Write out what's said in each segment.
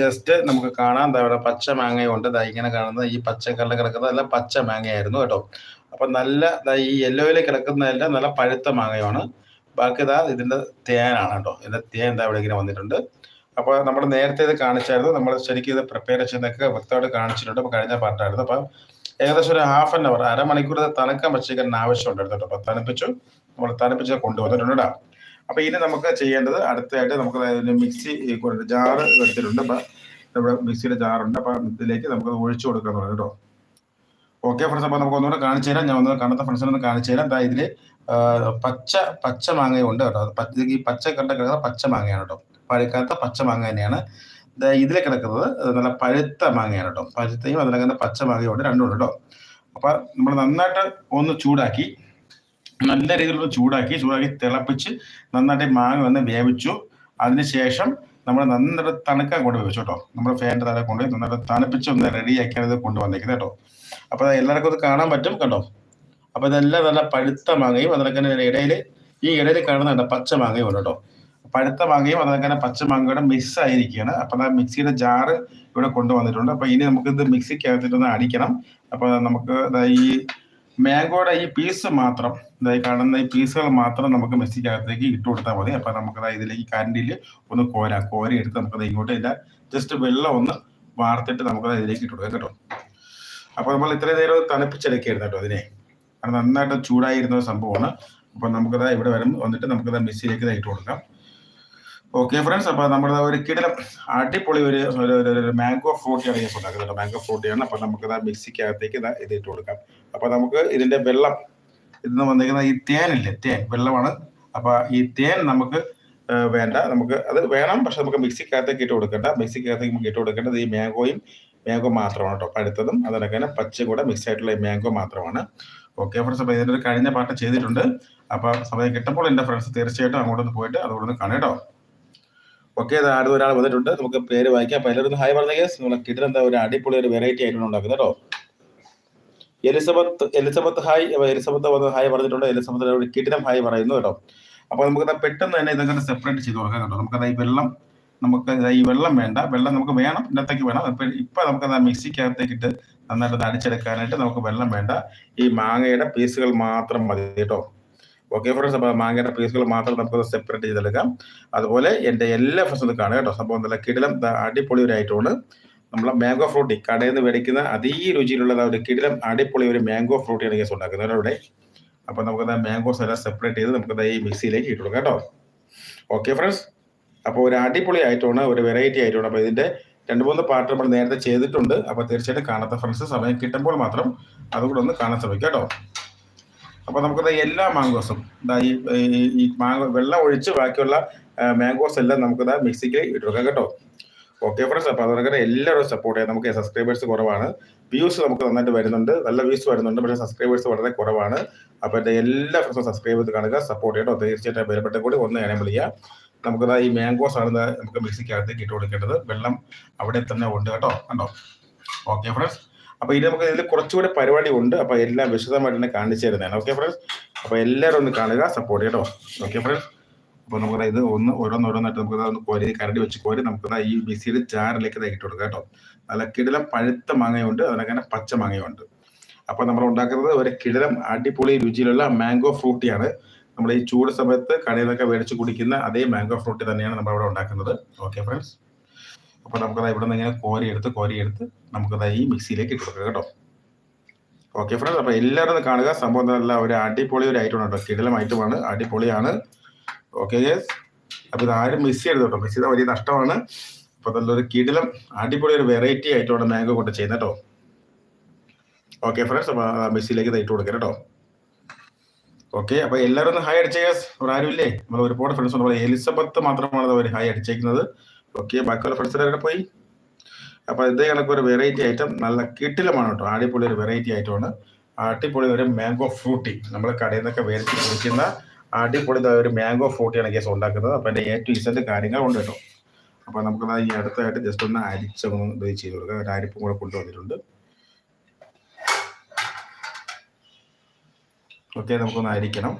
Just നമുക്ക് കാണാം ഇവിടെ പച്ച മാങ്ങ കൊണ്ട് ദാ ഇങ്ങനെ കാണുന്നത് ഈ പച്ച കളറിൽ കിടക്കുന്നത് എല്ലാം പച്ച മാങ്ങയായിരുന്നു കേട്ടോ. അപ്പൊ നല്ല ഈ യെല്ലോയിൽ കിടക്കുന്നതെല്ലാം നല്ല പഴുത്ത മാങ്ങയാണ്. ബാക്കി ഇതാ ഇതിന്റെ തേനാണ് കേട്ടോ. ഇതിന്റെ തേൻ എന്താ ഇവിടെ ഇങ്ങനെ വന്നിട്ടുണ്ട്. അപ്പോൾ നമ്മൾ നേരത്തെ ഇത് കാണിച്ചായിരുന്നു. നമ്മൾ ശരിക്കും ഇത് പ്രിപ്പയർ ചെയ്യുന്നതൊക്കെ വ്യക്തമായിട്ട് കാണിച്ചിട്ടുണ്ട്. അപ്പോൾ കഴിഞ്ഞ പാർട്ടായിരുന്നു. അപ്പം ഏകദേശം ഒരു ഹാഫ് ആൻ അവർ അരമണിക്കൂർ തണുക്കാൻ വെച്ചിരിക്കാൻ ആവശ്യമുണ്ടായിരുന്നു കേട്ടോ. അപ്പോൾ തണുപ്പിച്ചു. നമ്മൾ തണുപ്പിച്ച് കൊണ്ടുവന്നിട്ടുണ്ട് കേട്ടോ. അപ്പൊ ഇനി നമുക്ക് ചെയ്യേണ്ടത് അടുത്തായിട്ട് നമുക്ക് മിക്സി ജാറ് എടുത്തിട്ടുണ്ട്. അപ്പൊ നമ്മുടെ മിക്സിയുടെ ജാറുണ്ട്. അപ്പൊ ഇതിലേക്ക് നമുക്ക് ഒഴിച്ചു കൊടുക്കാൻ തുടങ്ങി കേട്ടോ. ഓക്കെ ഫ്രണ്ട്സ് അപ്പൊ നമുക്ക് ഒന്നുകൂടെ കാണിച്ചു തരാം. ഞാൻ ഒന്ന് ഫ്രണ്ട്സിനെ ഒന്ന് കാണിച്ചു തരാം. ദാ ഇതിൽ പച്ച പച്ച മാങ്ങയുണ്ട് കേട്ടോ. ഈ പച്ച കണ്ട കിടക്കുന്ന പച്ച മാങ്ങയാണ് കേട്ടോ. പഴുക്കാത്ത പച്ച മാങ്ങ തന്നെയാണ്. ദാ ഇതിൽ കിടക്കുന്നത് നല്ല പഴുത്ത മാങ്ങയാണ് കേട്ടോ. പഴുത്തയും അതിനകത്ത് പച്ച മാങ്ങയും ഉണ്ട് രണ്ടും ഉണ്ട് കേട്ടോ. അപ്പൊ നമ്മൾ നന്നായിട്ട് ഒന്ന് ചൂടാക്കി നല്ല രീതിയിലുള്ള ചൂടാക്കി ചൂടാക്കി തിളപ്പിച്ച് നന്നായിട്ട് മാങ്ങ വന്ന് വേവിച്ചു. അതിനുശേഷം നമ്മൾ നന്നായിട്ട് തണുക്കാൻ കൊണ്ട് വെച്ചു കേട്ടോ. നമ്മുടെ ഫാനിന്റെ താഴെ കൊണ്ടുപോയി നന്നായിട്ട് തണുപ്പിച്ച് ഒന്ന് റെഡിയാക്കിയാണ് ഇത് കൊണ്ടുവന്നേക്കുന്നത് കേട്ടോ. അപ്പോൾ എല്ലാവർക്കും ഇത് കാണാൻ പറ്റും കേട്ടോ. അപ്പോൾ ഇതെല്ലാം നല്ല പഴുത്ത മാങ്ങയും അതിനൊക്കെ ഇടയിൽ ഈ ഇടയിൽ കാണുന്നുണ്ട് പച്ച മാങ്ങയും ഉണ്ട് കേട്ടോ. പഴുത്ത മാങ്ങയും അതിനൊക്കെ പച്ച മാങ്ങയുടെ മിക്സ് ആയിരിക്കുകയാണ്. അപ്പോൾ ആ മിക്സിയുടെ ജാറ് ഇവിടെ കൊണ്ടുവന്നിട്ടുണ്ട് അപ്പോൾ ഇനി നമുക്ക് ഇത് മിക്സിക്കകത്തിട്ടൊന്ന് അടിക്കണം. അപ്പോൾ നമുക്ക് ഈ മാംഗോയുടെ ഈ പീസ് മാത്രം ഇതായി കാണുന്ന ഈ പീസുകൾ മാത്രം നമുക്ക് മെസ്സിക്കകത്തേക്ക് ഇട്ട് കൊടുത്താൽ മതി. അപ്പൊ നമുക്ക് ഇതിലേക്ക് കരണ്ടിൽ ഒന്ന് കോരാം. കോരി എടുത്ത് നമുക്ക് ദാ ഇങ്ങോട്ട് ഇല്ല ജസ്റ്റ് വെള്ളം ഒന്ന് വാർത്തിട്ട് നമുക്ക് ദാ ഇതിലേക്ക് ഇട്ട് കൊടുക്കാം കേട്ടോ. അപ്പൊ നമ്മൾ ഇത്രയും നേരം തണുപ്പിച്ചെടുക്കായിരുന്നു കേട്ടോ അതിനെ. കാരണം നന്നായിട്ട് ചൂടായിരുന്ന സംഭവമാണ്. അപ്പൊ നമുക്കത് ഇവിടെ വരും. വന്നിട്ട് നമുക്കത് മെസ്സിയിലേക്ക് ഇട്ട് കൊടുക്കാം. ഓക്കെ ഫ്രണ്ട്സ് അപ്പൊ നമ്മുടെ ഒരു കിടലം അടിപൊളി ഒരു മാംഗോ ഫ്രൂട്ടിയാണ് ഞാൻ ഉണ്ടാക്കുന്നത് മാംഗോ ഫ്രൂട്ടിയാണ് അപ്പൊ നമുക്ക് ദാ മിക്സിക്കകത്തേക്ക് ഇത് ഇട്ട് കൊടുക്കാം. അപ്പൊ നമുക്ക് ഇതിന്റെ വെള്ളം ഇന്ന് വന്നിരിക്കുന്ന ഈ തേനില്ലേ? തേൻ വെള്ളമാണ്. അപ്പൊ ഈ തേൻ നമുക്ക് വേണ്ട. നമുക്ക് അത് വേണം പക്ഷെ നമുക്ക് മിക്സിക്കകത്തേക്ക് ഇട്ട് കൊടുക്കണ്ട. മിക്സിക്കകത്തേക്ക് നമുക്ക് ഇട്ട് കൊടുക്കേണ്ടത് ഈ മാംഗോയും മാംഗോ മാത്രമാണ് കേട്ടോ. പഴുത്തതും അതിനൊക്കെ തന്നെ പച്ച കൂടെ മിക്സ് ആയിട്ടുള്ള ഈ മാംഗോ മാത്രമാണ്. ഓക്കെ ഫ്രണ്ട്സ് അപ്പൊ ഇതിന്റെ ഒരു കഴിഞ്ഞ പാട്ട് ചെയ്തിട്ടുണ്ട്. അപ്പൊ സമയം കിട്ടുമ്പോൾ എന്റെ ഫ്രണ്ട്സ് തീർച്ചയായിട്ടും അങ്ങോട്ടൊന്ന് പോയിട്ട് അതുകൊണ്ടൊന്ന് കാണാം കേട്ടോ. ഓക്കെ ആടുന്ന ഒരാൾ വന്നിട്ടുണ്ട്. നമുക്ക് പേര് വായിക്കാം. അപ്പൊ എല്ലാവരും ഹായ് പറഞ്ഞ കേസ് നമ്മളെ കിട്ടുന്ന ഒരു അടിപൊളി ഒരു വെറൈറ്റി ആയിട്ടാണ് ഉണ്ടാക്കുന്നത് കേട്ടോ. Elizabeth Elizabeth hi. അപ്പൊ എലിസബത്ത് വന്ന് ഹായ് പറഞ്ഞിട്ടുണ്ട്. എലിസബത്ത് ഒരു കിടിലം ഹായ് പറയുന്നു കേട്ടോ. അപ്പൊ നമുക്ക് പെട്ടെന്ന് തന്നെ ഇതൊക്കെ സെപ്പറേറ്റ് ചെയ്ത് കൊടുക്കാം കേട്ടോ. നമുക്ക് ഈ വെള്ളം നമുക്ക് ഈ വെള്ളം വേണ്ട. വെള്ളം നമുക്ക് വേണം. ഇന്നത്തേക്ക് വേണം. ഇപ്പൊ ഇപ്പൊ നമുക്ക് ആ മിക്സിക്കകത്തേക്കിട്ട് നന്നായിട്ട് അടിച്ചെടുക്കാനായിട്ട് നമുക്ക് വെള്ളം വേണ്ട. ഈ മാങ്ങയുടെ പീസുകൾ മാത്രം മതി കേട്ടോ. ഓക്കെ ഫ്രണ്ട്സ് അപ്പോൾ മാങ്ങയുടെ പീസുകൾ മാത്രം നമുക്ക് സെപ്പറേറ്റ് ചെയ്തെടുക്കാം. അതുപോലെ എന്റെ എല്ലാ ഫ്രണ്ട്സും കാണുക കേട്ടോ. സംഭവം നല്ല കിടിലം അടിപൊളി ഒരു ഐറ്റമാണ് നമ്മളെ മാംഗോ ഫ്രൂട്ടി കടയിൽ നിന്ന് മേടിക്കുന്ന അതേ രുചിയിലുള്ള ഒരു കിടിലം അടിപൊളി ഒരു മാംഗോ ഫ്രൂട്ടിയാണ് കേസ് ഉണ്ടാക്കുന്നത് അവിടെ അപ്പോൾ നമുക്ക് മാംഗോസ് എല്ലാം സെപ്പറേറ്റ് ചെയ്ത് നമുക്ക് ഈ മിക്സിയിലേക്ക് ഇട്ടു കേട്ടോ. ഓക്കെ ഫ്രണ്ട്സ് അപ്പോൾ ഒരു അടിപൊളി ആയിട്ടാണ് ഒരു വെറൈറ്റി ആയിട്ടാണ് അപ്പോൾ ഇതിന്റെ രണ്ട് മൂന്ന് പാർട്ട് നമ്മൾ നേരത്തെ ചെയ്തിട്ടുണ്ട്. അപ്പോൾ തീർച്ചയായിട്ടും കാണാത്ത ഫ്രണ്ട്സ് സമയം കിട്ടുമ്പോൾ മാത്രം അതുകൂടെ ഒന്ന് കാണാൻ ശ്രമിക്കാം കേട്ടോ. അപ്പോൾ നമുക്ക് എല്ലാ മാംഗോസും എന്താ ഈ ഈ- മാംഗോ വെള്ളം ഒഴിച്ച് ബാക്കിയുള്ള മാംഗോസ് എല്ലാം നമുക്ക് ദാ മിക്സിക്ക് ഇട്ടുവെക്കാം കേട്ടോ. ഓക്കെ ഫ്രണ്ട്സ് അപ്പോൾ അതുകൊണ്ട് എല്ലാവരും സപ്പോർട്ട് ചെയ്യാം നമുക്ക് സബ്സ്ക്രൈബേഴ്സ് കുറവാണ്. വ്യൂസ് നമുക്ക് നന്നായിട്ട് വരുന്നുണ്ട്. നല്ല വ്യൂസ് വരുന്നുണ്ട് പക്ഷേ സബ്സ്ക്രൈബേഴ്സ് വളരെ കുറവാണ്. അപ്പോൾ എന്റെ എല്ലാ ഫ്രണ്ട്സും സബ്സ്ക്രൈബ് ചെയ്ത് കാണുക സപ്പോർട്ട് ചെയ്യട്ടോ. തീർച്ചയായിട്ടും ബലപ്പെട്ട കൂടി ഒന്ന് ഞാൻ വിളിക്കുക നമുക്ക് ഈ മാംഗോസ് ആണ് നമുക്ക് മിക്സിക്കകത്തേക്ക് ഇട്ട് കൊടുക്കേണ്ടത്. വെള്ളം അവിടെ തന്നെ ഉണ്ട് കേട്ടോ. കണ്ടോ? ഓക്കെ ഫ്രണ്ട്സ് അപ്പൊ ഇനി നമുക്ക് ഇതിൽ കുറച്ചുകൂടെ പരിപാടി ഉണ്ട്. അപ്പൊ എല്ലാം വിശദമായിട്ട് തന്നെ കാണിച്ചു തരുന്നതാണ്. ഓക്കെ ഫ്രണ്ട്സ് അപ്പൊ എല്ലാവരും ഒന്ന് കാണുക സപ്പോർട്ട് ചെയ്യട്ടോ. ഓക്കെ ഫ്രണ്ട്സ് അപ്പൊ നമുക്ക് ഇത് ഒന്ന് ഓരോന്നോരോന്നായിട്ട് നമുക്ക് ഒന്ന് കോരി കരടി വെച്ച് കോരി നമുക്ക് ഈ മിക്സിയുടെ ജാറിലേക്ക് ദാ കൊടുക്കുക കൊടുക്കാം കേട്ടോ. നല്ല കിടിലം പഴുത്ത മാങ്ങയുണ്ട് അതിനങ്ങനെ പച്ച മാങ്ങയുണ്ട്. അപ്പൊ നമ്മൾ ഉണ്ടാക്കുന്നത് ഒരു കിടിലം അടിപൊളി രുചിയിലുള്ള മാംഗോ ഫ്രൂട്ടിയാണ്. നമ്മൾ ഈ ചൂട് സമയത്ത് കടയിൽ നിന്നൊക്കെ മേടിച്ച് കുടിക്കുന്ന അതേ മാംഗോ ഫ്രൂട്ടി തന്നെയാണ് നമ്മൾ അവിടെ ഉണ്ടാക്കുന്നത്. ഓക്കെ ഫ്രണ്ട്സ് അപ്പൊ നമുക്കത് ഇവിടെ നിന്ന് ഇങ്ങനെ കോരിയെടുത്ത് എടുത്ത് കോരി എടുത്ത് നമുക്കത് ഈ മിക്സിയിലേക്ക് ഇട്ട് കൊടുക്കുക കേട്ടോ. ഓക്കെ ഫ്രണ്ട്സ് അപ്പൊ എല്ലാവരും കാണുക. സംഭവം നല്ല ഒരു അടിപൊളി ഒരു ഐറ്റം കേട്ടോ. കിടലം ഐറ്റമാണ് അടിപൊളിയാണ്. ഓക്കെ യെസ് അപ്പൊ ഇത് ആരും മിസ് ചെയ്യരുത് കേട്ടോ. മിസ് ചെയ്താൽ വലിയ നഷ്ടമാണ്. അപ്പൊ നല്ലൊരു കിടലം അടിപൊളി ഒരു വെറൈറ്റി ഐറ്റമാണ് മാംഗോ കൊണ്ട് ചെയ്യുന്നത് കേട്ടോ. ഓക്കെ ഫ്രണ്ട്സ് അപ്പൊ മിക്സിയിലേക്ക് ഇത് ഇട്ട് കൊടുക്കാം കേട്ടോ. ഓക്കെ അപ്പൊ എല്ലാവരും ഒന്ന് ഹായ് അടിച്ചേ ഇവിടെ ആരുമില്ലേ? നമ്മൾ ഒരുപാട് ഫ്രണ്ട്സ് ഉണ്ട്. എലിസബത്ത് മാത്രമാണ് അവർ ഹായ് അടിച്ചേക്കുന്നത്. ഓക്കെ ബാക്കിയുള്ള ഫ്രണ്ട്സ് എവിടെ പോയി. അപ്പൊ ഇതേ കണക്ക് ഒരു വെറൈറ്റി ഐറ്റം നല്ല കിട്ടിലമാണ് കേട്ടോ. അടിപൊളി ഒരു വെറൈറ്റി ഐറ്റമാണ് അടിപൊളി ഒരു മാംഗോ ഫ്രൂട്ടി നമ്മൾ കടയിൽ നിന്നൊക്കെ മേടിച്ച് കുടിക്കുന്ന അടിപൊളി ഒരു മാംഗോ ഫ്രൂട്ടിയാണ് കേസ് ഉണ്ടാക്കുന്നത്. അപ്പൊ എന്റെ ഏറ്റവും ഇസന്റ് കാര്യങ്ങൾ ഉണ്ട് കേട്ടോ. അപ്പൊ നമുക്ക് ഈ അടുത്തായിട്ട് ജസ്റ്റ് ഒന്ന് അരിച്ചൊന്ന് ഇത് ചെയ്ത് കൊടുക്കാം. ഒരു അരിപ്പും കൂടെ കൊണ്ടുവന്നിട്ടുണ്ട്. ഓക്കെ നമുക്കൊന്ന് അരിക്കണം.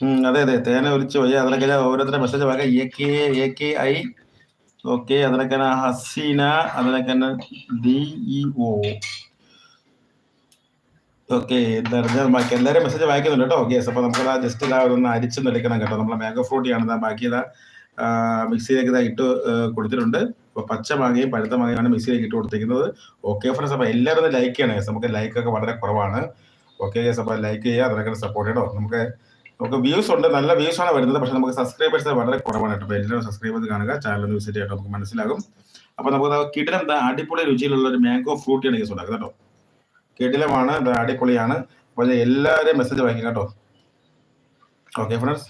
അതെ അതെ. തേന ഒലിച്ച് പോയി അതിലൊക്കെ ഓരോരുത്തരുടെ message A K A K I okay അതിലൊക്കെ ഹസീന അതിലൊക്കെ ഓക്കെ എന്താണ് ബാക്കി എല്ലാവരും മെസ്സേജ് വായിക്കുന്നുണ്ട് കേട്ടോ. ഓക്കെ അപ്പോൾ നമുക്ക് ജസ്റ്റ് ഇതാ ഒന്ന് അരിച്ച് നിൽക്കണം കേട്ടോ. നമ്മളെ മാംഗോ ഫ്രൂട്ടിയാണ് ഇതാ ബാക്കി ഇതാ മിക്സിയിലേക്ക് ഇതാ ഇട്ട് കൊടുത്തിട്ടുണ്ട്. അപ്പോൾ പച്ച മാങ്ങയും പഴുത്ത മാങ്ങയാണ് മിക്സിയിലേക്ക് ഇട്ട് കൊടുത്തിരിക്കുന്നത്. ഓക്കെ ഫ്രണ്ട്സ് അപ്പോൾ എല്ലാവരും ലൈക്ക് ചെയ്യണേ. നമുക്ക് ലൈക്ക് ഒക്കെ വളരെ കുറവാണ്. ഓക്കെ അപ്പോൾ ലൈക്ക് ചെയ്യുക. അതിനൊക്കെ സപ്പോർട്ട് ചെയ്യണോ. നമുക്ക് നമുക്ക് വ്യൂസ് ഉണ്ട് നല്ല വ്യൂസ് ആണ് വരുന്നത്. പക്ഷെ നമുക്ക് സബ്സ്ക്രൈബേഴ്സ് വളരെ കുറവാണ് കേട്ടോ. എല്ലാവരും സബ്സ്ക്രൈബ് ചെയ്ത് കാണുക. ചാനൽ ഒന്ന് വിസിറ്റ് ചെയ്യട്ടോ നമുക്ക് മനസ്സിലാകും. അപ്പൊ നമുക്ക് കിടിലം അടിപൊളി രുചിയിലുള്ള ഒരു മാംഗോ ഫ്രൂട്ടിയാണ് യൂസ് ഉണ്ടാക്കുന്നത് കേട്ടോ. കിടിലമാണ് അടിപൊളിയാണ്. അപ്പോൾ എല്ലാവരെയും മെസ്സേജ് വായിക്കും കേട്ടോ. ഓക്കെ ഫ്രണ്ട്സ്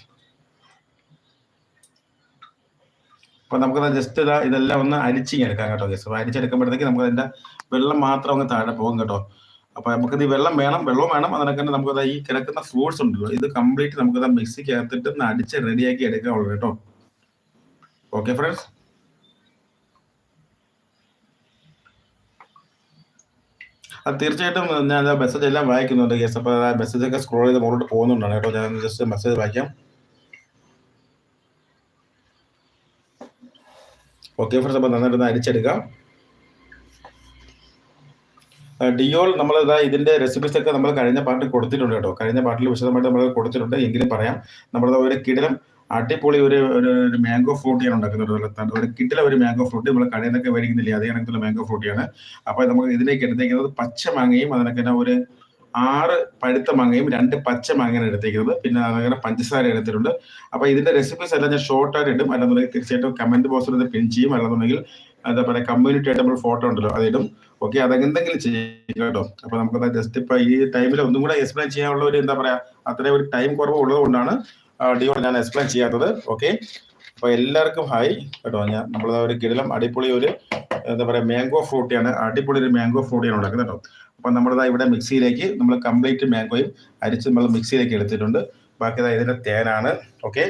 അപ്പൊ നമുക്ക് ജസ്റ്റ് ഇതാ ഇതെല്ലാം ഒന്ന് അരിച്ചിങ്ങെടുക്കാം കേട്ടോ അപ്പോൾ അരിച്ചെടുക്കുമ്പോഴത്തേക്ക് നമുക്ക് അതിന്റെ വെള്ളം മാത്രം അങ്ങ് താഴെ പോകും കേട്ടോ. അപ്പോൾ നമുക്ക് ഇത് വെള്ളം വേണം വെള്ളം വേണം. അതിനൊക്കെ തന്നെ നമുക്ക് ഈ കിടക്കുന്ന ഫ്രൂട്ട്സ് ഉണ്ടല്ലോ ഇത് കംപ്ലീറ്റ് നമുക്ക് മിക്സിക്ക് അകത്തിട്ട് അടിച്ച് റെഡിയാക്കി എടുക്കാവുള്ളൂ കേട്ടോ. ഓക്കെ ഫ്രണ്ട്സ് അത് തീർച്ചയായിട്ടും ഞാൻ മെസ്സേജ് എല്ലാം വായിക്കുന്നുണ്ട് കേസ് അപ്പോൾ ആ മെസ്സേജ് ഒക്കെ സ്ക്രോൾ ചെയ്ത് മുകളിലോട്ട് പോകുന്നുണ്ടാണ് കേട്ടോ. ഞാൻ ജസ്റ്റ് മെസ്സേജ് വായിക്കാം. ഓക്കെ ഫ്രണ്ട്സ് അപ്പോൾ നന്നായിട്ട് ആ, ഡിയോൾ നമ്മൾ ഇതാ ഇതിന്റെ റെസിപ്പീസ് ഒക്കെ നമ്മൾ കഴിഞ്ഞ പാട്ടിൽ കൊടുത്തിട്ടുണ്ട് കേട്ടോ. കഴിഞ്ഞ പാട്ടിൽ വിശദമായിട്ട് നമ്മൾ കൊടുത്തിട്ടുണ്ട്. എങ്കിലും പറയാം. നമ്മളത് ഒരു കിടിലം അടിപൊളി ഒരു ഒരു മാംഗോ ഫ്രൂട്ടിയാണ് ഉണ്ടാക്കുന്നത്. ഒരു ത- ഒരു മാംഗോ ഫ്രൂട്ട് നമ്മൾ കടയിൽ നിന്നൊക്കെ മേടിക്കുന്നില്ല? അതേ കണക്കുള്ള മാംഗോ ഫ്രൂട്ടിയാണ് അപ്പോൾ നമുക്ക് ഇതിലേക്ക് എടുത്തേക്കുന്നത് പച്ച മാങ്ങയും അതിനൊക്കെ ഒരു ആറ് പഴുത്ത മാങ്ങയും രണ്ട് പച്ച മാങ്ങയാണ് എടുത്തേക്കുന്നത്. പിന്നെ അതങ്ങനെ പഞ്ചസാര എടുത്തിട്ടുണ്ട്. അപ്പോൾ ഇതിന്റെ റെസിപ്പീസ് എല്ലാം ഞാൻ ഷോർട്ടായിട്ട് ഇടും. അല്ലെന്നുണ്ടെങ്കിൽ തീർച്ചയായിട്ടും കമന്റ് ബോക്സിൽ പിൻ ചെയ്യും. അല്ലെന്നുണ്ടെങ്കിൽ എന്താ പറയുക കമ്മ്യൂണിറ്റി ആയിട്ട് നമ്മൾ ഫോട്ടോ ഉണ്ടല്ലോ അതിടും. ഓക്കെ അതെന്തെങ്കിലും ചെയ്യും കേട്ടോ. അപ്പൊ നമുക്ക് ജസ്റ്റ് ഇപ്പൊ ഈ ടൈമിൽ ഒന്നും കൂടെ എക്സ്പ്ലെയിൻ ചെയ്യാനുള്ള ഒരു എന്താ പറയാ അത്രയും ഒരു ടൈം കുറവ് ഉള്ളത് കൊണ്ടാണ് ഡിയോ ഞാൻ എക്സ്പ്ലെയിൻ ചെയ്യാത്തത്. ഓക്കെ അപ്പൊ എല്ലാവർക്കും ഹായ് കേട്ടോ. ഞാൻ നമ്മൾ ഒരു കിടലം അടിപൊളി ഒരു എന്താ പറയാ മാംഗോ ഫ്രൂട്ടിയാണ് അടിപൊളി ഒരു മാംഗോ ഫ്രൂട്ടിയാണ് ഉണ്ടാക്കുന്നത് കേട്ടോ. അപ്പൊ നമ്മളിതാ ഇവിടെ മിക്സിയിലേക്ക് നമ്മൾ കംപ്ലീറ്റ് മാംഗോയും അരിച്ച് നമ്മൾ മിക്സിയിലേക്ക് എടുത്തിട്ടുണ്ട്. ബാക്കി ഇതാ ഇതിന്റെ തേനാണ്. ഓക്കെ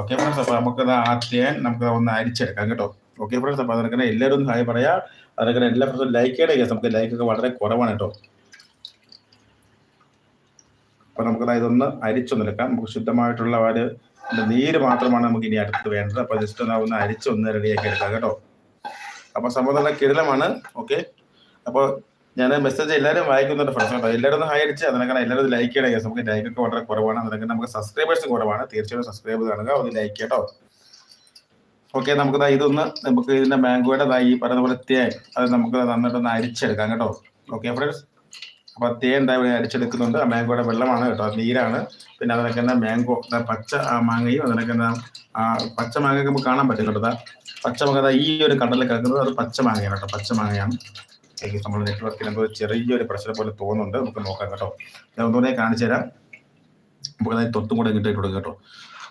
ഓക്കെ ഫ്രണ്ട്സ് അപ്പൊ നമുക്ക് ആ തേൻ നമുക്ക് ഒന്ന് അരിച്ചെടുക്കാം കേട്ടോ. ഓക്കെ ഫ്രണ്ട്സ് അപ്പൊ അതിനൊക്കെ എല്ലാവരും ഹായ് പറയാ. അതൊക്കെ എല്ലാ ഫ്രണ്ട്സും ലൈക്ക് ചെയ്യണേ. നമുക്ക് ലൈക്ക് ഒക്കെ വളരെ കുറവാണ് കേട്ടോ. അപ്പൊ നമുക്ക് ഇതൊന്ന് അരിച്ചൊന്നെടുക്കാം നമുക്ക് ശുദ്ധമായിട്ടുള്ള ഒരു നീര് മാത്രമാണ് നമുക്ക് ഇനി അടുത്ത് വേണ്ടത്. അപ്പോൾ ജസ്റ്റ് ഒന്ന് ഒന്ന് അരിച്ചൊന്ന് റെഡിയാക്കി എടുക്കാം കേട്ടോ. അപ്പൊ സംഭവം നല്ല കിടിലമാണ്. ഓക്കെ അപ്പോൾ ഞാൻ മെസ്സേജ് എല്ലാവരും വായിക്കുന്നുണ്ട് ഫ്രണ്ട്സ് കേട്ടോ. എല്ലാവരും ഒന്ന് ഹായ് അടിച്ച് അതിനൊക്കെ എല്ലാവരും ലൈക്ക് ചെയ്യണേ. നമുക്ക് ലൈക്ക് ഒക്കെ വളരെ കുറവാണ്. അതിനൊക്കെ നമുക്ക് സബ്സ്ക്രൈബേഴ്സ് കുറവാണ്. തീർച്ചയായും സബ്സ്ക്രൈബ് കാണുക. ഒന്ന് ലൈക്ക് കേട്ടോ ഓക്കെ നമുക്ക് ഇതൊന്ന് നമുക്ക് ഇതിന്റെ മാംഗോയുടെ ഈ പറയുന്ന പോലെ തേൻ അത് നമുക്ക് നന്നായിട്ടൊന്ന് അരിച്ചെടുക്കാം കേട്ടോ. ഓക്കെ ഫ്രണ്ട്സ് അപ്പൊ തേൻ ഉണ്ടായി അരിച്ചെടുക്കുന്നുണ്ട്. ആ മാംഗോയുടെ വെള്ളമാണ് കേട്ടോ നീരാണ്. പിന്നെ അതിനൊക്കെ തന്നെ മാംഗോ പച്ച മാങ്ങയും അതിനൊക്കെ ആ പച്ച മാങ്ങ നമുക്ക് കാണാൻ പറ്റും കേട്ടോ പച്ച മാങ്ങ ഈ ഒരു കടലിൽ കിടക്കുന്നത് അത് പച്ച മാങ്ങയാണ് കേട്ടോ പച്ച മാങ്ങയാണ്. എനിക്ക് നമ്മൾ നെറ്റ്വർക്കിൽ എന്തോ ചെറിയൊരു പ്രശ്നം പോലെ തോന്നുന്നുണ്ട്. നമുക്ക് നോക്കാം കേട്ടോ. ഞാൻ ഒന്നുകൂടെ കാണിച്ചു തരാം നമുക്ക് അതായത് തൊട്ടും കൂടെ ഇങ്ങോട്ട് കൊടുക്കാം കേട്ടോ.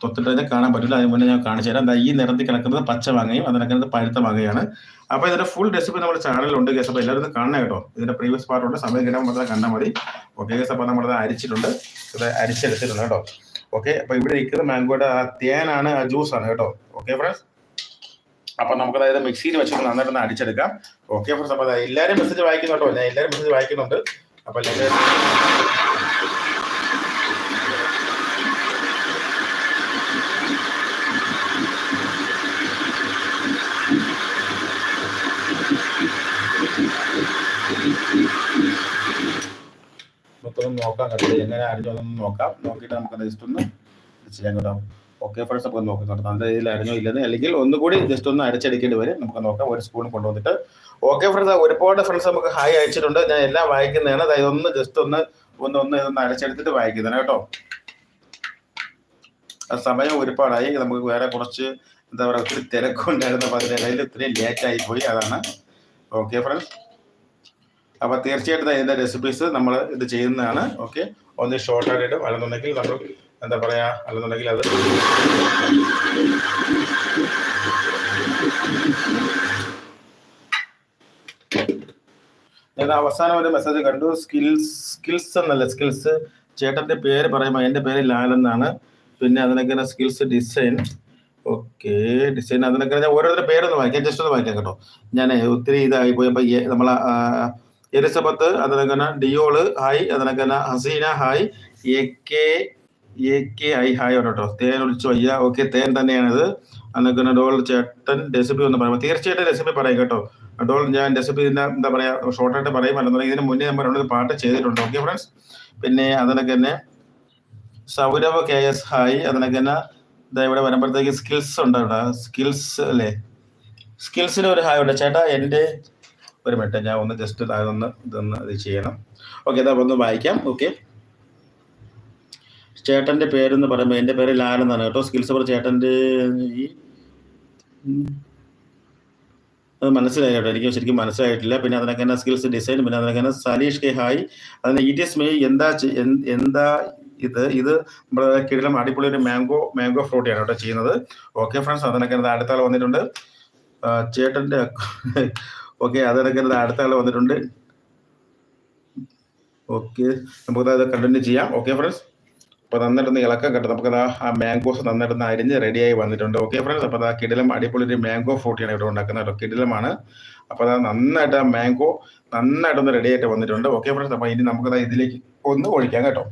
തൊത്തിട്ട് തന്നെ കാണാൻ പറ്റില്ല. അതിന് മുന്നേ ഞാൻ കാണിച്ചു തരാം. ഈ നിരത്തി കിടക്കുന്നത് പച്ച മാങ്ങയും കിടക്കുന്നത് പഴുത്ത മാങ്ങയാണ്. അപ്പൊ ഇതിന്റെ ഫുൾ റെസിപ്പി നമ്മുടെ ചാനലിലുണ്ട് കേസ് അപ്പൊ എല്ലാവരും കാണണം കേട്ടോ. ഇതിന്റെ പ്രീവിയസ് പാർട്ടുണ്ട് സമയം കിട്ടാൻ മാത്രം കണ്ടാൽ മതി. ഓക്കെ കേസ് അപ്പൊ നമ്മളത് അരിച്ചിട്ടുണ്ട്. ഇത് അരിച്ചെടുത്തിട്ടുണ്ട് കേട്ടോ. ഓക്കെ അപ്പൊ ഇവിടെ ഇരിക്കുന്ന മാംഗോയുടെ ആ തേനാണ് ആ ജ്യൂസ് ആണ് കേട്ടോ. ഓക്കെ ഫ്രണ്ട്സ് അപ്പൊ നമുക്ക് അതായത് മിക്സിയിൽ വെച്ചിട്ട് നന്നായിട്ടൊന്ന് അടിച്ചെടുക്കാം. ഓക്കെ ഫ്രണ്ട്സ് അപ്പൊ എല്ലാവരും മെസ്സേജ് വായിക്കുന്നുണ്ടോ ഞാൻ എല്ലാവരും മെസ്സേജ് വായിക്കുന്നുണ്ട്. അപ്പൊ എല്ലാവരും നമുക്കൊന്ന് നോക്കാം കേട്ടോ എങ്ങനെ അരിഞ്ഞൊന്ന് നോക്കാം. നോക്കിയിട്ട് നമുക്ക് ജസ്റ്റ് ഒന്ന് ചെയ്യാൻ കേട്ടോ. ഓക്കെ ഫ്രണ്ട്സ് അപ്പോൾ നോക്കി. നല്ല രീതിയിൽ അരിഞ്ഞോ ഇല്ലെന്ന് അല്ലെങ്കിൽ ഒന്നുകൂടി ജസ്റ്റ് ഒന്ന് അരച്ചടിക്കേണ്ടി വരും. നമുക്ക് നോക്കാം ഒരു സ്പൂൺ കൊണ്ടുവന്നിട്ട്. ഓക്കെ ഫ്രണ്ട്സ് ഒരുപാട് ഫ്രണ്ട്സ് നമുക്ക് ഹായ് അയച്ചിട്ടുണ്ട്. ഞാൻ എല്ലാം വായിക്കുന്നതാണ്. അതായത് ഒന്ന് ജസ്റ്റ് ഒന്ന് ഒന്ന് ഒന്ന് ഇതൊന്ന് അരച്ചെടുത്തിട്ട് വായിക്കുന്നതാണ് കേട്ടോ. സമയം ഒരുപാടായി. നമുക്ക് വേറെ കുറച്ച് എന്താ പറയുക ഒത്തിരി തിരക്കുണ്ടായിരുന്നു. അപ്പോൾ അതിനിടയിൽ ഇത്രയും ലേറ്റ് ആയി പോയി. അതാണ്. ഓക്കെ ഫ്രണ്ട്സ് അപ്പൊ തീർച്ചയായിട്ടും അതിന്റെ റെസിപ്പീസ് നമ്മൾ ഇത് ചെയ്യുന്നതാണ്. ഓക്കെ ഒന്ന് ഷോർട്ട് ആയിട്ട് അല്ലെന്നുണ്ടെങ്കിൽ നമ്മൾ എന്താ പറയാ അല്ലെന്നുണ്ടെങ്കിൽ അത് ഞാൻ അവസാനം ഒരു മെസ്സേജ് കണ്ടു. സ്കിൽസ് സ്കിൽസ് എന്നല്ല സ്കിൽസ് ചേട്ടന്റെ പേര് പറയുമ്പോൾ എന്റെ പേര് ലാൽ എന്നാണ്. പിന്നെ അതിനൊക്കെ സ്കിൽസ് ഡിസൈൻ ഓക്കെ ഡിസൈൻ അതിനൊക്കെ ഞാൻ ഓരോരുത്തരുടെ പേരൊന്ന് വായിക്കാം ജസ്റ്റ് ഒന്ന് വായിക്കാം കേട്ടോ. ഞാൻ ഒത്തിരി ഇതായി പോയപ്പോൾ നമ്മൾ എലിസബത്ത് അതിനകന Deol hi അതിനകന Haseena hi A K A K I hi കേട്ടോ. തേൻ ഒളിച്ചു വയ്യ. ഓക്കെ തേൻ തന്നെയാണിത്. അതിനകന ഡോൾ ചേട്ടൻ റെസിപ്പി ഒന്ന് പറയാം തീർച്ചയായിട്ടും റെസിപ്പി പറയും കേട്ടോ. ഡോൾ ഞാൻ റെസിപ്പി ഇതിന്റെ എന്താ പറയാ ഷോർട്ടായിട്ട് പറയും അല്ലെന്നുണ്ടെങ്കിൽ ഇതിന് മുന്നേ നമ്മൾ രണ്ട് പാട്ട് ചെയ്തിട്ടുണ്ട്. ഓക്കെ ഫ്രണ്ട്സ് പിന്നെ അതിനൊക്കെ തന്നെ സൗരവ് കെ എസ് ഹായ്. അതിനൊക്കെ തന്നെ ഇവിടെ വരുമ്പോഴത്തേക്ക് സ്കിൽസ് ഉണ്ട് സ്കിൽസ് അല്ലേ? സ്കിൽസിന് ഒരു ഹായ് ഉണ്ട്. ചേട്ടാ എന്റെ ഒരു മിനിറ്റ് ഞാൻ ഒന്ന് ജസ്റ്റ് അതൊന്ന് ഇതൊന്ന് ഇത് ചെയ്യണം. ഓക്കെ അതാ ഒന്ന് വായിക്കാം. ഓക്കെ ചേട്ടന്റെ പേരെന്ന് പറയുമ്പോൾ എന്റെ പേര് ലാൽ എന്നാണ് കേട്ടോ. സ്കിൽസ് പറ ചേട്ടന്റെ ഈ അത് മനസ്സിലായി കേട്ടോ. എനിക്ക് ശരിക്കും മനസ്സിലായിട്ടില്ല. പിന്നെ അതിനൊക്കെ തന്നെ സ്കിൽസ് ഡിസൈൻ പിന്നെ അതിനൊക്കെ തന്നെ സലീഷ് കെ ഹായ്. അതിന് ഇ ടി എസ് മെയ് എന്താ എന്താ ഇത്? ഇത് നമ്മുടെ കിടിലം അടിപൊളി ഒരു മാംഗോ മാംഗോ ഫ്രൂട്ടിയാണ് കേട്ടോ ചെയ്യുന്നത്. ഓക്കെ ഫ്രണ്ട്സ് അതിനൊക്കെ അടുത്താൾ വന്നിട്ടുണ്ട്. ചേട്ടന്റെ ഓക്കെ അതിനൊക്കെ ഇത് അടുത്ത ആൾ വന്നിട്ടുണ്ട്. ഓക്കെ നമുക്ക് അത് കണ്ടിന്യൂ ചെയ്യാം. ഓക്കെ ഫ്രണ്ട്സ് അപ്പോൾ നന്നായിട്ടൊന്ന് ഇളക്കം കിട്ടും. നമുക്ക് ആ മാംഗോസ് നന്നായിട്ടൊന്ന് അരിഞ്ഞ് റെഡിയായി വന്നിട്ടുണ്ട്. ഓക്കെ ഫ്രണ്ട്സ് അപ്പോൾ അതാ കിടിലം അടിപൊളി ഒരു മാംഗോ ഫ്രൂട്ടിയാണ് ഇവിടെ ഉണ്ടാക്കുന്നത് കേട്ടോ. കിടിലമാണ്. അപ്പോൾ അത് നന്നായിട്ട് ആ മാംഗോ നന്നായിട്ടൊന്ന് റെഡിയായിട്ട് വന്നിട്ടുണ്ട്. ഓക്കെ ഫ്രണ്ട്സ് അപ്പോൾ ഇനി നമുക്ക് ഇതിലേക്ക് ഒന്ന് ഒഴിക്കാം കേട്ടോ.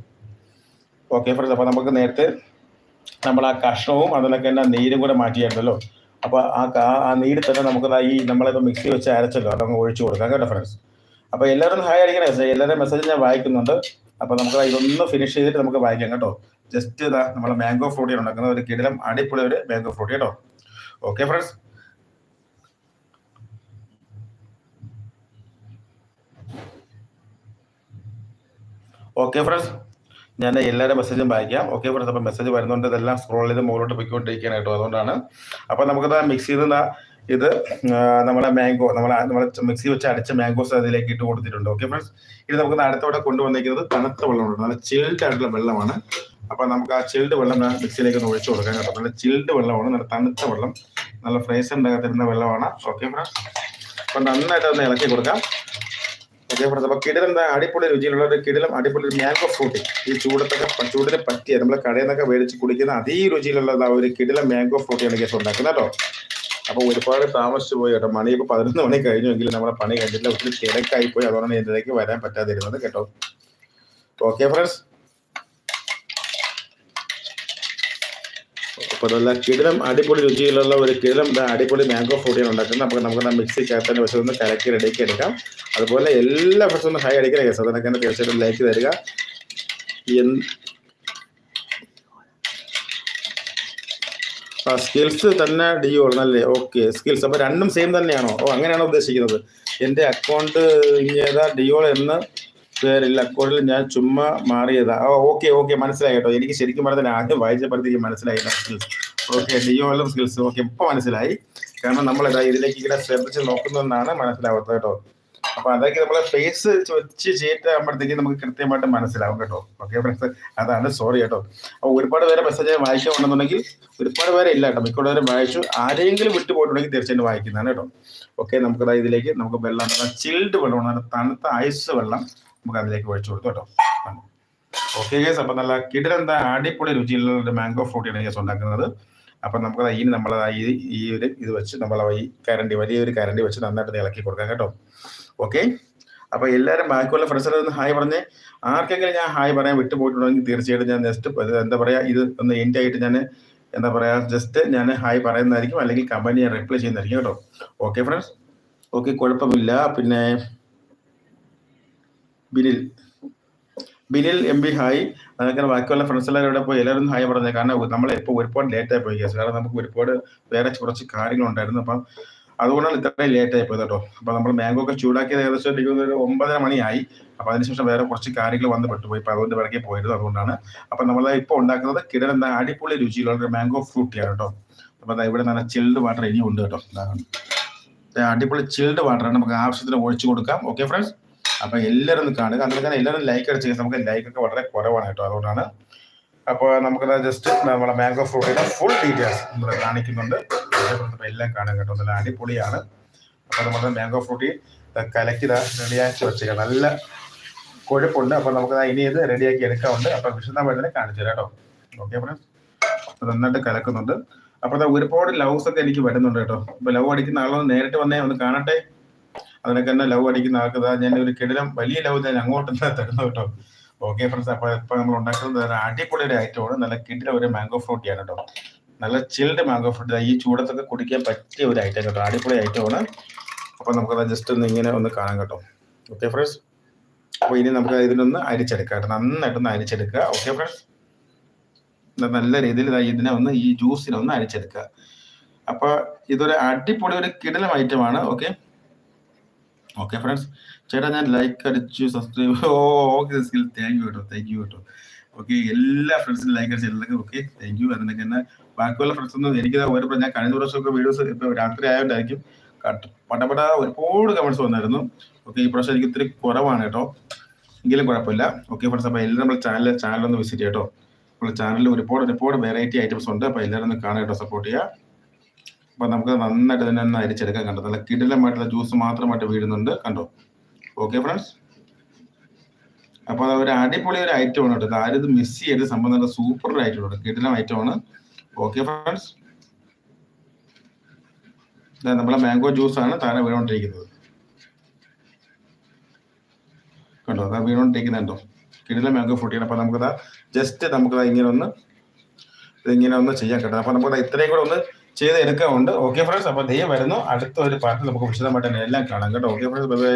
ഓക്കെ ഫ്രണ്ട്സ് അപ്പോൾ നമുക്ക് നേരത്തെ നമ്മൾ ആ കഷ്ണവും അതിലൊക്കെ തന്നെ നീരും കൂടെ മാറ്റിയായിരുന്നല്ലോ. അപ്പോൾ ആ ആ നീര് തന്നെ നമുക്ക് ഈ നമ്മളിപ്പോൾ മിക്സി വെച്ച് അരച്ചല്ലോ. അതങ്ങ് ഒഴിച്ചു കൊടുക്കാം കേട്ടോ ഫ്രണ്ട്സ് അപ്പോൾ എല്ലാവരും ഹായ് അടിക്കണേ എല്ലാവരുടെ മെസ്സേജ് ഞാൻ വായിക്കുന്നുണ്ട്. അപ്പോൾ നമുക്ക് ഇതൊന്ന് ഫിനിഷ് ചെയ്തിട്ട് നമുക്ക് വായിക്കാം കേട്ടോ. ജസ്റ്റ് ഇതാ നമ്മൾ മാംഗോ ഫ്രൂട്ടി ഉണ്ടാക്കുന്ന ഒരു കിടിലം അടിപൊളി ഒരു മാംഗോ ഫ്രൂട്ടി കേട്ടോ. ഓക്കെ ഫ്രണ്ട്സ് ഓക്കെ ഫ്രണ്ട്സ് ഞാൻ എല്ലാവരുടെ മെസ്സേജും വായിക്കാം. ഓക്കെ ഫ്രണ്ട്സ് അപ്പോൾ മെസ്സേജ് വരുന്നുണ്ട് ഇതെല്ലാം സ്ക്രോൾ ചെയ്ത് മുകളിലോട്ട് പോയിക്കൊണ്ടിരിക്കുകയാണ് കേട്ടോ. അതുകൊണ്ടാണ്. അപ്പോൾ നമുക്കത് മിക്സ് ചെയ്ത് ഇത് നമ്മുടെ മാംഗോ നമ്മൾ നമ്മളെ മിക്സി വെച്ച് അടിച്ച മാംഗോസ് അതിലേക്ക് ഇട്ട് കൊടുത്തിട്ടുണ്ട്. ഓക്കെ ഫ്രണ്ട്സ് ഇത് നമുക്ക് അടുത്തോടെ കൊണ്ടുവന്നിരിക്കുന്നത് തണുത്ത വെള്ളമുണ്ട് നല്ല ചിൽഡ് ആയിട്ടുള്ള വെള്ളമാണ്. അപ്പോൾ നമുക്ക് ആ ചിൽഡ് വെള്ളം മിക്സിയിലേക്ക് ഒന്ന് ഒഴിച്ചു കൊടുക്കാം കേട്ടോ. നല്ല ചിൽഡ് വെള്ളമാണ്. നല്ല തണുത്ത വെള്ളം. നല്ല ഫ്രേസറിന്റെ അകത്തിരുന്ന വെള്ളമാണ്. ഓക്കെ ഫ്രണ്ട്സ് അപ്പോൾ നന്നായിട്ട് ഒന്ന് ഇളക്കി കൊടുക്കാം. ഫ്രണ്ട്സ് അപ്പോൾ കിടിലം എന്താ അടിപൊളി രുചിയിലുള്ള ഒരു കിടിലം അടിപൊളി ഒരു മാംഗോ ഫ്രൂട്ടി ഈ ചൂടത്തൊക്കെ ചൂടിന് പറ്റിയ നമ്മൾ കടയിൽ നിന്നൊക്കെ മേടിച്ച് കുടിക്കുന്ന അതേ രുചിയിലുള്ള ഒരു കിടിലം മാംഗോ ഫ്രൂട്ടിയാണ് കേസ് ഉണ്ടാക്കുന്നത് കേട്ടോ. അപ്പോൾ ഒരുപാട് താമസിച്ചു പോയി കേട്ടോ. മണി ഇപ്പോൾ പതിനൊന്ന് മണി കഴിഞ്ഞുവെങ്കിലും നമ്മുടെ പണി കഴിഞ്ഞിട്ടില്ല. ഒത്തിരി തിരക്കായി പോയി. അതുകൊണ്ടാണ് ഇതിലേക്ക് വരാൻ പറ്റാതിരുന്നത് കേട്ടോ. ഓക്കെ ഫ്രണ്ട്സ് അപ്പോൾ നല്ല കിടിലം അടിപൊളി രുചിയിലുള്ള ഒരു കിടിലം അടിപൊളി മാംഗോ ഫ്രൂട്ടിയാണ് ഉണ്ടാക്കുന്നത് അപ്പോൾ നമുക്ക് മിക്സിക്കകത്ത് വശത്ത് നിന്ന് കലക്കി റെഡിയാക്കി എടുക്കാം. അതുപോലെ എല്ലാ ഫ്രണ്ട്സും ഒന്ന് ഹൈ അടിക്കണേ. കേസ് അതിനൊക്കെ തന്നെ തീർച്ചയായിട്ടും ലൈക്ക് തരിക. സ്കിൽസ് തന്നെ ഡി ഓർന്നല്ലേ ഓക്കെ സ്കിൽസ് അപ്പോൾ രണ്ടും സെയിം തന്നെയാണോ? ഓ അങ്ങനെയാണോ ഉദ്ദേശിക്കുന്നത്? എന്റെ അക്കൗണ്ട് ഇങ്ങേതാ ഡിയോൾ എന്ന് പേരില്ല അക്കൗണ്ടിൽ ഞാൻ ചുമ്മാ മാറിയതാ. ഓക്കെ ഓക്കെ മനസ്സിലായി കേട്ടോ. എനിക്ക് ശരിക്കും പറഞ്ഞാൽ ആദ്യം വായിച്ചപ്പോഴത്തേക്ക് മനസ്സിലായി സ്കിൽസ് ഓക്കെ ഡിയോളും സ്കിൽസ് ഓക്കെ ഇപ്പൊ മനസ്സിലായി. കാരണം നമ്മൾ ഇതാ ഇതിലേക്ക് ഇങ്ങനെ ശ്രദ്ധിച്ച് നോക്കുന്നതെന്നാണ് മനസ്സിലാവുന്നത് കേട്ടോ. അപ്പൊ അതൊക്കെ നമ്മളെ ഫേസ് വെച്ച് ചെയ്തിട്ടാകുമ്പോഴത്തേക്ക് നമുക്ക് കൃത്യമായിട്ട് മനസ്സിലാവും കേട്ടോ. ഓക്കെ ഫ്രണ്ട്സ് അതാണ് സോറി കേട്ടോ. അപ്പൊ ഒരുപാട് പേരെ മെസ്സേജ് വായിക്കുന്നുണ്ടെന്നുണ്ടെങ്കിൽ ഒരുപാട് പേരെ ഇല്ല കേട്ടോ. മിക്കവാറും വായിച്ചു ആരെങ്കിലും വിട്ടുപോയിട്ടുണ്ടെങ്കിൽ തീർച്ചയായിട്ടും വായിക്കുന്നതാണ് കേട്ടോ. ഓക്കെ നമുക്ക് ഇതിലേക്ക് നമുക്ക് വെള്ളം ചിൽഡ് വെള്ളമാണ്. തണുത്ത ഐസ് വെള്ളം. നമുക്ക് അതിലേക്ക് ഒഴിച്ചു കൊടുത്തു കേട്ടോ. ഓക്കെ ഗേസ് അപ്പൊ നല്ല കിടിലെന്താ അടിപൊളി രുചിയിലുള്ള ഒരു മാംഗോ ഫ്രൂട്ടിയാണ് ഗേസ് ഉണ്ടാക്കുന്നത്. അപ്പൊ നമുക്ക് ഈ നമ്മൾ ഈ ഈ ഒരു ഇത് വെച്ച് നമ്മൾ ഈ കരണ്ടി വലിയൊരു കരണ്ടി വെച്ച് നന്നായിട്ട് ഇളക്കി കൊടുക്കാം കേട്ടോ. ഓക്കെ അപ്പൊ എല്ലാവരും ബാക്കിയുള്ള ഫ്രണ്ട്സിനെ ഒന്ന് ഹായ് പറഞ്ഞേ. ആർക്കെങ്കിലും ഞാൻ ഹായ് പറയാൻ വിട്ടുപോയിട്ടുണ്ടെങ്കിൽ തീർച്ചയായിട്ടും ഞാൻ നെക്സ്റ്റ് എന്താ പറയാ ഇത് ഒന്ന് എൻഡ് ആയിട്ട് ഞാൻ എന്താ പറയാ ജസ്റ്റ് ഞാൻ ഹായ് പറയുന്നതായിരിക്കും. അല്ലെങ്കിൽ കമന്റ് ഞാൻ റിപ്ലൈ ചെയ്യുന്നതായിരിക്കും കേട്ടോ. ഓക്കെ ഫ്രണ്ട്സ് ഓക്കെ കുഴപ്പമില്ല. പിന്നെ Binil. Binil M B hi. അതൊക്കെ ബാക്കിയുള്ള ഫ്രണ്ട്സ് എല്ലാവരും ഇവിടെ പോയി. എല്ലാവരും ഹായ് പറഞ്ഞത് കാരണം നമ്മൾ ഇപ്പോൾ ഒരുപാട് ലേറ്റ് ആയി പോയി കേസ് കാരണം നമുക്ക് ഒരുപാട് വേറെ കുറച്ച് കാര്യങ്ങളുണ്ടായിരുന്നു. അപ്പം അതുകൊണ്ടാണ് ഇത്രയും ലേറ്റ് ആയി പോയത് കേട്ടോ. അപ്പൊ നമ്മൾ മാംഗോ ഒക്കെ ചൂടാക്കിയത് ഏകദേശം എനിക്ക് ഒരു ഒമ്പതര മണിയായി. അപ്പൊ അതിനുശേഷം വേറെ കുറച്ച് കാര്യങ്ങൾ വന്ന് പെട്ടുപോയി. അപ്പോൾ അതുകൊണ്ട് പിറകെ പോയത് അതുകൊണ്ടാണ്. അപ്പൊ നമ്മൾ ഇപ്പോൾ ഉണ്ടാക്കുന്നത് കിടൻ എന്താ അടിപൊളി രുചിയിലുള്ള ഒരു മാംഗോ ഫ്രൂട്ടിയാണ് കേട്ടോ. അപ്പൊ അതാ ഇവിടെ നല്ല ചിൽഡ് വാട്ടർ ഇനിയും ഉണ്ട് കേട്ടോ. അടിപൊളി ചിൽഡ് വാട്ടറാണ് നമുക്ക് ആവശ്യത്തിന് ഒഴിച്ചു കൊടുക്കാം. ഓക്കെ ഫ്രണ്ട്സ് അപ്പൊ എല്ലാവരും ഒന്ന് കാണുക. അങ്ങനെ തന്നെ എല്ലാവരും ലൈക്ക് അടിച്ച് നമുക്ക് ലൈക്ക് ഒക്കെ വളരെ കുറവാണ് കേട്ടോ. അതുകൊണ്ടാണ് അപ്പോൾ നമുക്ക് ജസ്റ്റ് നമ്മുടെ മാംഗോ ഫ്രൂട്ടിന്റെ ഫുൾ ഡീറ്റെയിൽസ് നമ്മൾ കാണിക്കുന്നുണ്ട്. എല്ലാം കാണുക കേട്ടോ. നല്ല അടിപൊളിയാണ്. അപ്പൊ നമ്മുടെ മാംഗോ ഫ്രൂട്ടി കലക്കി റെഡിയാക്കി വെച്ചേക്കാം. നല്ല കൊഴുപ്പുണ്ട്. അപ്പൊ നമുക്ക് ഇനി ഇത് റെഡിയാക്കി എടുക്കാറുണ്ട് അപ്പൊ വിശദമായിട്ട് കാണിച്ചു തരാം കേട്ടോ. ഓക്കെ ഫ്രണ്ട്സ് നന്നായിട്ട് കലക്കുന്നുണ്ട്. അപ്പൊ ഒരുപാട് ലവ്സ് ഒക്കെ എനിക്ക് വരുന്നുണ്ട് കേട്ടോ. അപ്പൊ ലവ് അടിക്കുന്ന ആളൊന്ന് നേരിട്ട് വന്നേ ഒന്ന് കാണട്ടെ. അതിനൊക്കെ തന്നെ ലവ് അടിക്കുന്ന ആൾക്ക് ഞാൻ ഒരു കിടിലം വലിയ ലവ് ഞാൻ അങ്ങോട്ട് തന്നെ തരുന്നു കേട്ടോ. ഓക്കെ ഫ്രണ്ട്സ് അപ്പോൾ ഇപ്പോൾ നമ്മൾ ഉണ്ടാക്കുന്നത് അടിപൊളി ഒരു ഐറ്റമാണ് നല്ല കിടില ഒരു മാംഗോ ഫ്രൂട്ടിയാണ് കേട്ടോ. നല്ല ചിൽഡ് മാംഗോ ഫ്രൂട്ട് ഈ ചൂടത്തൊക്കെ കുടിക്കാൻ പറ്റിയ ഒരു ഐറ്റം കേട്ടോ. അടിപൊളി ഐറ്റമാണ് അപ്പോൾ നമുക്കത് ജസ്റ്റ് ഒന്ന് ഇങ്ങനെ ഒന്ന് കാണാം കേട്ടോ. ഓക്കെ ഫ്രണ്ട്സ് അപ്പോൾ ഇനി നമുക്ക് ഇതിനൊന്ന് അരിച്ചെടുക്കാം കേട്ടോ. നന്നായിട്ടൊന്ന് അരിച്ചെടുക്കുക. ഓക്കെ ഫ്രണ്ട്സ് നല്ല രീതിയിൽ ഇതിനെ ഒന്ന് ഈ ജ്യൂസിനെ ഒന്ന് അരിച്ചെടുക്കുക. അപ്പോൾ ഇതൊരു അടിപൊളി ഒരു കിടലം ഐറ്റമാണ് ഓക്കെ ഓക്കെ ഫ്രണ്ട്സ് ചേട്ടാ ഞാൻ ലൈക്ക് അടിച്ചു സബ്സ്ക്രൈബ് ഓക്കെ താങ്ക് യു കേട്ടോ. താങ്ക് യു കേട്ടോ. ഓക്കെ എല്ലാ ഫ്രണ്ട്സിനും ലൈക്ക് അടിച്ചു എല്ലാവർക്കും ഓക്കെ താങ്ക് യു അതിനൊക്കെ തന്നെ ബാക്കിയുള്ള ഫ്രണ്ട്സ് ഒന്നും എനിക്ക് ഒരു ഞാൻ കഴിഞ്ഞ പ്രാവശ്യമൊക്കെ വീഡിയോസ് ഇപ്പോൾ രാത്രി ആയതുകൊണ്ടായിരിക്കും പടപട ഒരുപാട് കമൻസ് വന്നായിരുന്നു. ഓക്കെ ഈ പ്രാവശ്യം എനിക്ക് ഇത്തിരി കുറവാണ് കേട്ടോ. എങ്കിലും കുഴപ്പമില്ല. ഓക്കെ ഫ്രണ്ട്സ് അപ്പോൾ എല്ലാവരും നമ്മുടെ ചാനൽ ചാനലൊന്ന് വിസിറ്റ് ചെയ്യട്ടോ നമ്മുടെ ചാനലിൽ ഒരുപാട് ഒരുപാട് വെറൈറ്റി ഐറ്റംസ് ഉണ്ട്. അപ്പോൾ എല്ലാവരും ഒന്ന് കാണാം കേട്ടോ സപ്പോർട്ട് ചെയ്യുക. അപ്പോൾ നമുക്ക് നന്നായിട്ട് തന്നെ ഒന്ന് അരിച്ചെടുക്കാൻ കണ്ടോ? നല്ല കിടിലമായിട്ടുള്ള ജ്യൂസ് മാത്രമായിട്ട് വീഴുന്നുണ്ട്. കണ്ടോ? ഓക്കെ ഫ്രണ്ട്സ് അപ്പോൾ അത് ഒരു അടിപൊളി ഒരു ഐറ്റമാണ് കേട്ടോ. ഇത് ആരും ഇത് മിസ് ചെയ്ത് സംഭവം നല്ല സൂപ്പർ ഒരു ഐറ്റമാണ് കിടിലം ഐറ്റമാണ് ഓക്കെ ഫ്രണ്ട്സ് നമ്മളെ മാംഗോ ജ്യൂസ് ആണ് താഴെ വീണോണ്ടിരിക്കുന്നത്. കണ്ടോ? അതാ വീണോണ്ടിരിക്കുന്നുണ്ടോ കിടിലം മാംഗോ ഫ്രൂട്ടിയാണ് അപ്പോൾ നമുക്കതാ ജസ്റ്റ് നമുക്കതാ ഇങ്ങനെ ഒന്ന് ഇതിങ്ങനെ ഒന്ന് ചെയ്യാൻ കേട്ടോ. അപ്പോൾ നമുക്കത് ഇത്രയും കൂടെ ഒന്ന് ചെയ്ത് എടുക്കാറുണ്ട് ഓക്കെ ഫ്രണ്ട്സ് അപ്പോൾ ദൈവം വരുന്നു. അടുത്ത ഒരു പാർട്ടിൽ നമുക്ക് വിശദമായിട്ട് തന്നെ എല്ലാം കാണാം. കേട്ടോ. Okay friends bye bye